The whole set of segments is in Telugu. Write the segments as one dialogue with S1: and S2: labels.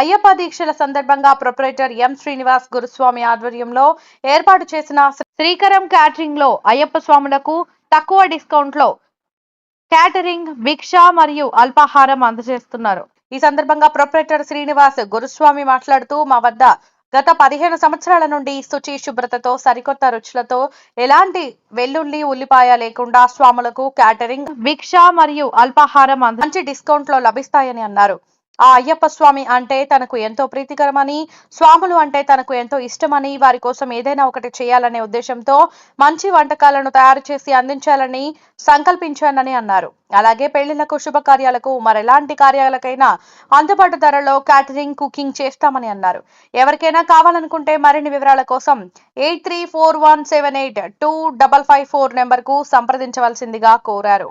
S1: అయ్యప్ప దీక్షల సందర్భంగా ప్రొపరేటర్ ఎం శ్రీనివాస్ గురుస్వామి ఆధ్వర్యంలో ఏర్పాటు చేసిన శ్రీకరం క్యాటరింగ్లో అయ్యప్ప స్వాములకు తక్కువ డిస్కౌంట్లో క్యాటరింగ్ భిక్ష మరియు అల్పాహారం అందజేస్తున్నారు. ఈ సందర్భంగా ప్రొపరేటర్ శ్రీనివాస్ గురుస్వామి మాట్లాడుతూ మా వద్ద గత పదిహేను సంవత్సరాల నుండి శుచి శుభ్రతతో సరికొత్త రుచులతో ఎలాంటి వెల్లుల్లి ఉల్లిపాయ లేకుండా స్వాములకు క్యాటరింగ్ భిక్ష మరియు అల్పాహారం మంచి డిస్కౌంట్లో లభిస్తాయని అన్నారు. ఆ అయ్యప్ప స్వామి అంటే తనకు ఎంతో ప్రీతికరమని స్వాములు అంటే తనకు ఎంతో ఇష్టమని వారి కోసం ఏదైనా ఒకటి చేయాలనే ఉద్దేశంతో మంచి వంటకాలను తయారు చేసి అందించాలని సంకల్పించానని అన్నారు. అలాగే పెళ్ళిళ్ళకు శుభకార్యాలకు మరెలాంటి కార్యాలకైనా అందుబాటు ధరలో క్యాటరింగ్ కుకింగ్ చేస్తామని అన్నారు. ఎవరికైనా కావాలనుకుంటే మరిన్ని వివరాల కోసం eight three four one seven eight two double five four నెంబర్కు సంప్రదించవలసిందిగా కోరారు.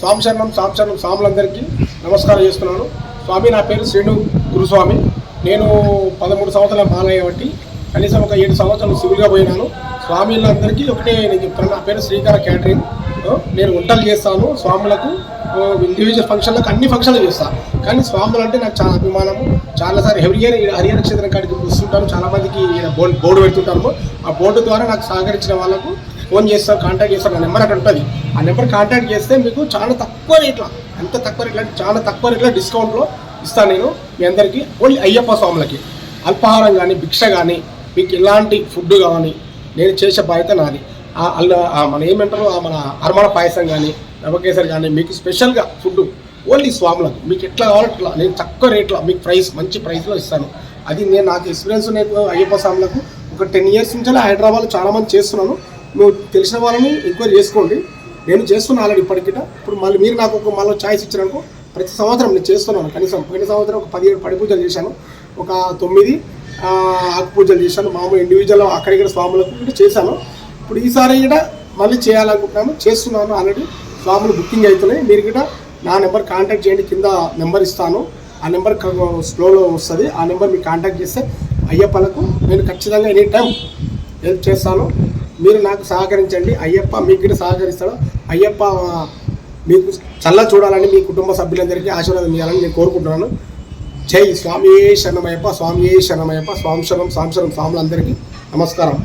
S2: స్వామి శరణం స్వామి శరణం స్వాములందరికీ నమస్కారం చేస్తున్నాను. స్వామి నా పేరు శ్రీను గురుస్వామి. నేను పదమూడు సంవత్సరాల మాలయ్య బట్టి కనీసం ఒక ఏడు సంవత్సరాలు సివిల్గా పోయినాను. స్వామిలందరికీ ఒకటే నేను చెప్తాను నా పేరు శ్రీకర క్యాటరింగ్. నేను వంటలు చేస్తాను స్వాములకు ఇండివిజువల్ ఫంక్షన్లకు అన్ని ఫంక్షన్లు చేస్తాను కానీ స్వాములు అంటే నాకు చాలా అభిమానము. చాలాసార్లు ఎవ్రీ ఇయర్ ఈడ హరిహర క్షేత్రం కాడికి వస్తుంటాను చాలామందికి బోర్డు బోర్డు పెడుతుంటాను ఆ బోర్డు ద్వారా నాకు సహకరించిన వాళ్ళకు ఫోన్ చేస్తారు కాంటాక్ట్ చేస్తారు నా నెంబర్ అక్కడ ఉంటుంది. ఆ నెంబర్ కాంటాక్ట్ చేస్తే మీకు చాలా తక్కువ రేట్లో ఎంత తక్కువ రేట్లో అంటే చాలా తక్కువ రేట్లో డిస్కౌంట్లో ఇస్తాను నేను మీ అందరికీ. ఓన్లీ అయ్యప్ప స్వాములకి. అల్పాహారం కానీ భిక్ష కానీ మీకు ఎలాంటి ఫుడ్ కానీ నేను చేసే బాధ్యత నాది. అల్ల మన ఏమంటారు మన అరమణ పాయసం కానీ నవకేసరి కానీ మీకు స్పెషల్గా ఫుడ్ ఓన్లీ స్వాములకు. మీకు ఎట్లా కావాలంటే అట్లా. నేను తక్కువ రేట్లో మీకు ప్రైస్ మంచి ప్రైస్లో ఇస్తాను. అది నేను నాకు ఎక్స్పీరియన్స్ నేను అయ్యప్ప స్వాములకు ఒక టెన్ ఇయర్స్ నుంచి హైదరాబాద్లో చాలామంది చేస్తున్నాను. నువ్వు తెలిసిన వాళ్ళని ఎంక్వైరీ చేసుకోండి. నేను చేస్తున్నా ఆల్రెడీ ఇప్పటికిట. ఇప్పుడు మళ్ళీ మీరు నాకు ఒక మళ్ళీ ఛాయిస్ ఇచ్చారనుకో ప్రతి సంవత్సరం నేను చేస్తున్నాను. కనీసం పోయిన సంవత్సరం ఒక పదిహేడు పడి పూజలు చేశాను. ఒక తొమ్మిది ఆకు పూజలు చేశాను. మామూలు ఇండివిజువల్ అక్కడిక్కడ స్వాములకు కూడా చేశాను. ఇప్పుడు ఈసారి కూడా మళ్ళీ చేయాలనుకుంటున్నాను. చేస్తున్నాను ఆల్రెడీ స్వాములు బుకింగ్ అవుతున్నాయి మీరు కూడా నా నెంబర్ కాంటాక్ట్ చేయండి. కింద నెంబర్ ఇస్తాను. ఆ నెంబర్ స్లోలో వస్తుంది. ఆ నెంబర్ మీకు కాంటాక్ట్ చేస్తే అయ్యప్పలకు నేను ఖచ్చితంగా ఎనీ టైం హెల్ప్ చేస్తాను. మీరు నాకు సహకరించండి. అయ్యప్ప మీకు కూడా సహకరిస్తాడు. అయ్యప్ప మీకు చల్ల చూడాలని మీ కుటుంబ సభ్యులందరికీ ఆశీర్వాదం ఇవ్వాలని నేను కోరుకుంటున్నాను. జై స్వామి శరణమయ్యప్ప స్వామి శరణమయ్యప్ప స్వాంశరం శరణం స్వాములందరికీ నమస్కారం.